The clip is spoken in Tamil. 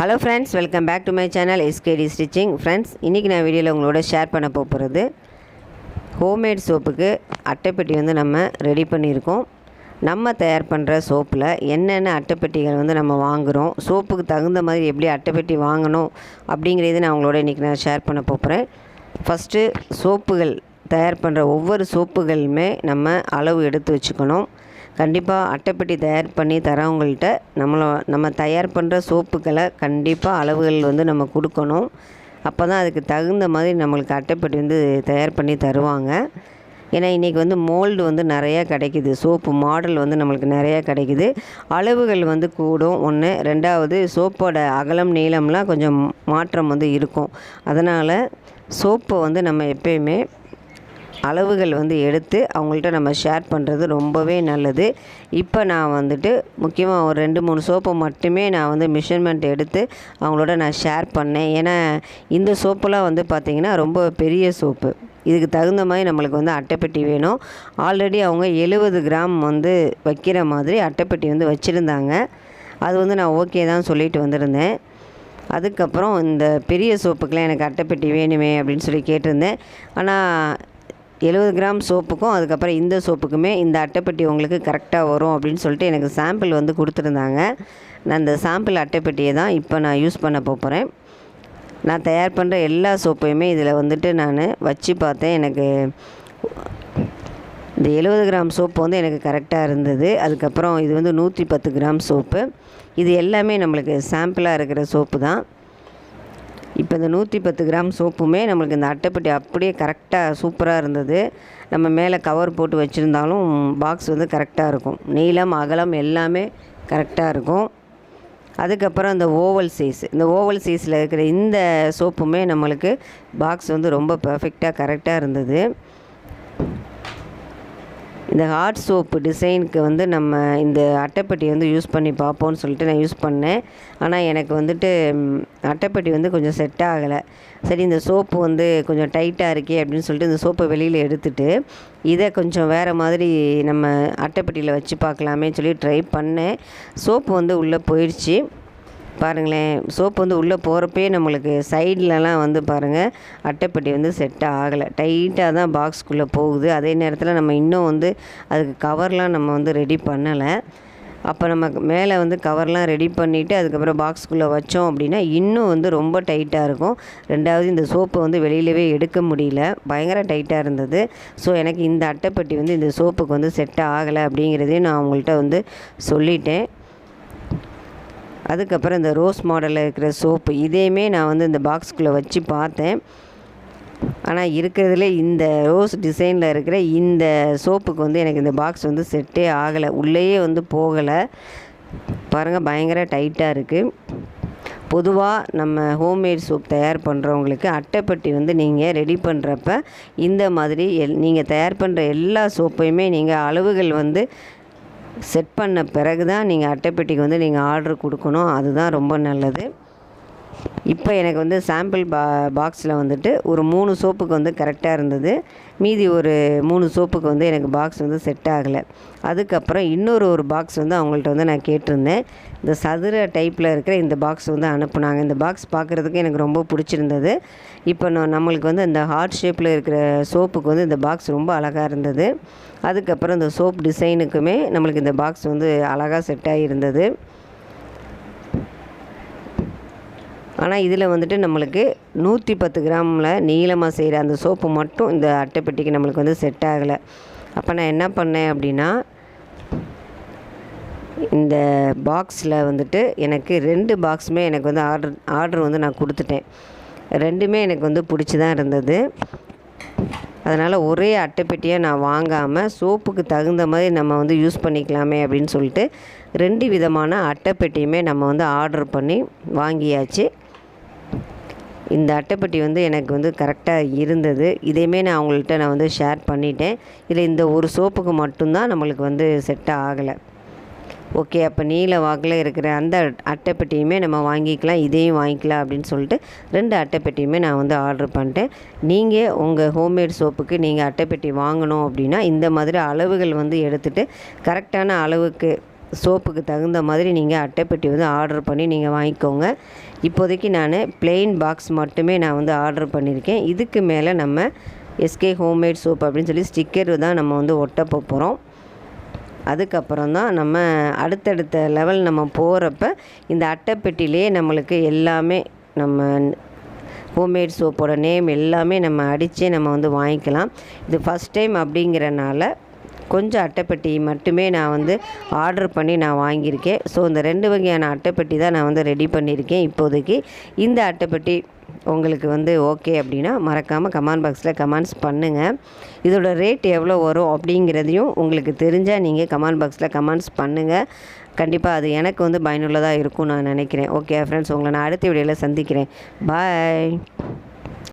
Hello friends welcome back to my channel SKD stitching friends இன்றைக்கி நான் வீடியோவில் உங்களோட ஷேர் பண்ண போகிறது ஹோம்மேட் சோப்புக்கு அட்டைப்பெட்டி வந்து நம்ம ரெடி பண்ணியிருக்கோம். நம்ம தயார் பண்ணுற சோப்பில் என்னென்ன அட்டைப்பெட்டிகள் வந்து நம்ம வாங்குகிறோம் சோப்புக்கு தகுந்த மாதிரி எப்படி அட்டைப்பெட்டி வாங்கணும் அப்படிங்கிறது நான் உங்களோட இன்றைக்கி நான் ஷேர் பண்ண போகிறேன் ஃபஸ்ட்டு சோப்புகள் தயார் பண்ணுற ஒவ்வொரு சோப்புகளுமே நம்ம அளவு எடுத்து வச்சுக்கணும். கண்டிப்பாக அட்டைப்பெட்டி தயார் பண்ணி தரவங்கள்ட்ட நம்மளை நம்ம தயார் பண்ணுற சோப்புகளை கண்டிப்பாக அளவுகள் வந்து நம்ம கொடுக்கணும். அப்போ தான் அதுக்கு தகுந்த மாதிரி நம்மளுக்கு அட்டைப்பெட்டி வந்து தயார் பண்ணி தருவாங்க. ஏன்னா இன்றைக்கி வந்து மோல்டு வந்து நிறையா கிடைக்குது. சோப்பு மாடல் வந்து நம்மளுக்கு நிறையா கிடைக்குது. அளவுகள் வந்து கூடும். ஒன்று ரெண்டாவது சோப்போட அகலம் நீளம்லாம் கொஞ்சம் மாற்றம் வந்து இருக்கும். அதனால் சோப்பை வந்து நம்ம எப்பயுமே அளவுகள் வந்து எடுத்து அவங்கள்ட்ட நம்ம ஷேர் பண்ணுறது ரொம்பவே நல்லது. இப்போ நான் வந்துட்டு முக்கியமாக ஒரு ரெண்டு மூணு சோப்பை மட்டுமே நான் வந்து மெஷர்மெண்ட் எடுத்து அவங்களோட நான் ஷேர் பண்ணேன். ஏன்னா இந்த சோப்பெல்லாம் வந்து பார்த்திங்கன்னா ரொம்ப பெரிய சோப்பு. இதுக்கு தகுந்த மாதிரி நம்மளுக்கு வந்து அட்டைப்பெட்டி வேணும். ஆல்ரெடி அவங்க எழுபது கிராம் வந்து வைக்கிற மாதிரி அட்டைப்பெட்டி வந்து வச்சுருந்தாங்க. அது வந்து நான் ஓகே தான் சொல்லிட்டு வந்திருந்தேன். அதுக்கப்புறம் இந்த பெரிய சோப்புக்கெலாம் எனக்கு அட்டைப்பெட்டி வேணுமே அப்படின்னு சொல்லி கேட்டிருந்தேன். ஆனால் எழுபது கிராம் சோப்புக்கும் அதுக்கப்புறம் இந்த சோப்புக்குமே இந்த அட்டைப்பெட்டி உங்களுக்கு கரெக்டாக வரும் அப்படின்னு சொல்லிட்டு எனக்கு சாம்பிள் வந்து கொடுத்துருந்தாங்க. நான் இந்த சாம்பிள் அட்டைப்பெட்டியை தான் இப்போ நான் யூஸ் பண்ண போகிறேன் நான் தயார் பண்ணுற எல்லா சோப்பையுமே இதில் வந்துட்டு நான் வச்சு பார்த்தேன். எனக்கு இந்த எழுபது கிராம் சோப்பு வந்து எனக்கு கரெக்டாக இருந்தது. அதுக்கப்புறம் இது வந்து நூற்றி பத்து கிராம் சோப்பு. இது எல்லாமே நம்மளுக்கு சாம்பிளாக இருக்கிற சோப்பு தான். இப்போ இந்த நூற்றி பத்து கிராம் சோப்புமே நம்மளுக்கு இந்த அட்டைப்பட்டி அப்படியே கரெக்டாக சூப்பராக இருந்தது. நம்ம மேலே கவர் போட்டு வச்சுருந்தாலும் பாக்ஸ் வந்து கரெக்டாக இருக்கும். நீளம் அகலம் எல்லாமே கரெக்டாக இருக்கும். அதுக்கப்புறம் இந்த ஓவல் சைஸ் இந்த ஓவல் சைஸில் இருக்கிற இந்த சோப்புமே நம்மளுக்கு பாக்ஸ் வந்து ரொம்ப பர்ஃபெக்டாக கரெக்டாக இருந்தது. இந்த ஹார்ட் சோப்பு டிசைனுக்கு வந்து நம்ம இந்த அட்டைப்பெட்டி வந்து யூஸ் பண்ணி பார்ப்போம்னு சொல்லிட்டு நான் யூஸ் பண்ணேன். ஆனால் எனக்கு வந்துட்டு அட்டைப்பட்டி அட்டைப்பெட்டி வந்து கொஞ்சம் செட் ஆகலை. சரி இந்த சோப்பு வந்து கொஞ்சம் டைட்டாக இருக்கே அப்படின்னு சொல்லிட்டு இந்த சோப்பை வெளியில் எடுத்துட்டு இதை கொஞ்சம் வேறு மாதிரி நம்ம அட்டைப்பெட்டியில் வச்சு பார்க்கலாமே சொல்லி ட்ரை பண்ணேன். சோப்பு வந்து உள்ளே போயிடுச்சு பாருங்களேன். சோப்பு வந்து உள்ளே போகிறப்பே நம்மளுக்கு சைட்லலாம் வந்து பாருங்கள் அட்டைப்பெட்டி வந்து செட் ஆகலை. டைட்டாக தான் பாக்ஸ்க்குள்ளே போகுது. அதே நேரத்தில் நம்ம இன்னும் வந்து அதுக்கு கவர்லாம் நம்ம வந்து ரெடி பண்ணலை. அப்போ நம்ம மேலே வந்து கவர்லாம் ரெடி பண்ணிவிட்டு அதுக்கப்புறம் பாக்ஸ்க்குள்ளே வச்சோம் அப்படின்னா இன்னும் வந்து ரொம்ப டைட்டாக இருக்கும். ரெண்டாவது இந்த சோப்பை வந்து வெளியிலவே எடுக்க முடியல. பயங்கர டைட்டாக இருந்தது. ஸோ எனக்கு இந்த அட்டைப்பெட்டி வந்து இந்த சோப்புக்கு வந்து செட் ஆகலை அப்படிங்கிறதையும் நான் அவங்கள்ட்ட வந்து சொல்லிட்டேன். அதுக்கப்புறம் இந்த ரோஸ் மாடலில் இருக்கிற சோப்பு இதையுமே நான் வந்து இந்த பாக்ஸ்குள்ளே வச்சு பார்த்தேன். ஆனால் இருக்கிறதுல இந்த ரோஸ் டிசைனில் இருக்கிற இந்த சோப்புக்கு வந்து எனக்கு இந்த பாக்ஸ் வந்து செட்டே ஆகலை. உள்ளேயே வந்து போகலை. பாருங்கள் பயங்கர டைட்டாக இருக்குது பொதுவாக நம்ம ஹோம்மேட் சோப் தயார் பண்ணுறவங்களுக்கு அட்டைப்பட்டி வந்து நீங்கள் ரெடி பண்ணுறப்ப இந்த மாதிரி எல் நீங்கள் தயார் பண்ணுற எல்லா சோப்பையுமே நீங்கள் அளவுகள் வந்து செட் பண்ண பிறகு தான் நீங்கள் அட்டைப்பெட்டிக்கு வந்து நீங்கள் ஆர்டர் கொடுக்கணும். அதுதான் ரொம்ப நல்லது. இப்போ எனக்கு வந்து சாம்பிள் பா பாக்ஸில் வந்துட்டு ஒரு மூணு சோப்புக்கு வந்து கரெக்டாக இருந்தது. மீதி ஒரு மூணு சோப்புக்கு வந்து எனக்கு பாக்ஸ் வந்து செட் ஆகலை. அதுக்கப்புறம் இன்னொரு ஒரு பாக்ஸ் வந்து அவங்கள்ட்ட வந்து நான் கேட்டிருந்தேன். இந்த சதுர டைப்பில் இருக்கிற இந்த பாக்ஸ் வந்து அனுப்புனாங்க. இந்த பாக்ஸ் பார்க்குறதுக்கு எனக்கு ரொம்ப பிடிச்சிருந்தது. இப்போ நான் நம்மளுக்கு வந்து இந்த ஹார்ட் ஷேப்பில் இருக்கிற சோப்புக்கு வந்து இந்த பாக்ஸ் ரொம்ப அழகாக இருந்தது. அதுக்கப்புறம் இந்த சோப் டிசைனுக்குமே நம்மளுக்கு இந்த பாக்ஸ் வந்து அழகாக செட் ஆகியிருந்தது ஆனால் இதில் வந்துட்டு நம்மளுக்கு நூற்றி பத்து கிராமில் நீளமாக செய்கிற அந்த சோப்பு மட்டும் இந்த அட்டைப்பெட்டிக்கு நம்மளுக்கு வந்து செட் ஆகலை. அப்போ நான் என்ன பண்ணேன் அப்படின்னா இந்த பாக்ஸில் வந்துட்டு எனக்கு ரெண்டு பாக்ஸுமே எனக்கு வந்து ஆர்டர் ஆர்டர் வந்து நான் கொடுத்துட்டேன். ரெண்டுமே எனக்கு வந்து பிடிச்சி தான் இருந்தது. அதனால் ஒரே அட்டைப்பெட்டியாக நான் வாங்காமல் சோப்புக்கு தகுந்த மாதிரி நம்ம வந்து யூஸ் பண்ணிக்கலாமே அப்படின்னு சொல்லிட்டு ரெண்டு விதமான அட்டைப்பெட்டியுமே நம்ம வந்து ஆர்டர் பண்ணி வாங்கியாச்சு. இந்த அட்டைப்பெட்டி வந்து எனக்கு வந்து கரெக்டாக இருந்தது. இதையுமே நான் அவங்கள்ட்ட நான் வந்து ஷேர் பண்ணிட்டேன். இதில் இந்த ஒரு சோப்புக்கு மட்டும்தான் நம்மளுக்கு வந்து செட் ஆகலை. ஓகே அப்போ நீல வாக்கில் இருக்கிற அந்த அட்டைப்பெட்டியுமே நம்ம வாங்கிக்கலாம் இதையும் வாங்கிக்கலாம் அப்படின்னு சொல்லிட்டு ரெண்டு அட்டைப்பெட்டியுமே நான் வந்து ஆர்டர் பண்ணிட்டேன். நீங்கள் உங்கள் ஹோம்மேட் சோப்புக்கு நீங்கள் அட்டைப்பெட்டி வாங்கணும் அப்படின்னா இந்த மாதிரி அளவுகள் வந்து எடுத்துகிட்டு கரெக்டான அளவுக்கு சோப்புக்கு தகுந்த மாதிரி நீங்கள் அட்டைப்பெட்டி வந்து ஆர்டர் பண்ணி நீங்கள் வாங்கிக்கோங்க. இப்போதைக்கு நான் பிளெயின் பாக்ஸ் மட்டுமே நான் வந்து ஆர்டர் பண்ணியிருக்கேன் இதுக்கு மேலே நம்ம எஸ்கே ஹோம்மேட் சோப் அப்படின்னு சொல்லி ஸ்டிக்கர் தான் நம்ம வந்து ஒட்ட போகிறோம் அதுக்கப்புறம் தான் நம்ம அடுத்தடுத்த லெவல் நம்ம போகிறப்ப இந்த அட்டைப்பெட்டிலே நம்மளுக்கு எல்லாமே நம்ம ஹோம்மேட் சோப்போட நேம் எல்லாமே நம்ம அடித்தே நம்ம வந்து வாங்கிக்கலாம். இது ஃபஸ்ட் டைம் அப்படிங்கிறனால கொஞ்சம் அட்டைப்பெட்டி மட்டுமே நான் வந்து ஆர்டர் பண்ணி நான் வாங்கியிருக்கேன். ஸோ இந்த ரெண்டு வகையான அட்டைப்பெட்டி தான் நான் வந்து ரெடி பண்ணியிருக்கேன் இப்போதைக்கு. இந்த அட்டைப்பெட்டி உங்களுக்கு வந்து ஓகே அப்படின்னா மறக்காமல் கமெண்ட் பாக்ஸில் கமெண்ட்ஸ் பண்ணுங்கள் இதோட ரேட் எவ்வளோ வரும் அப்படிங்கிறதையும் உங்களுக்கு தெரிஞ்சால் நீங்கள் கமெண்ட் பாக்ஸில் கமெண்ட்ஸ் பண்ணுங்கள் கண்டிப்பாக அது எனக்கு வந்து பயனுள்ளதாக இருக்கும் நான் நினைக்கிறேன். ஓகே ஃப்ரெண்ட்ஸ் உங்களை நான் அடுத்த வீடியோவில் சந்திக்கிறேன். பாய்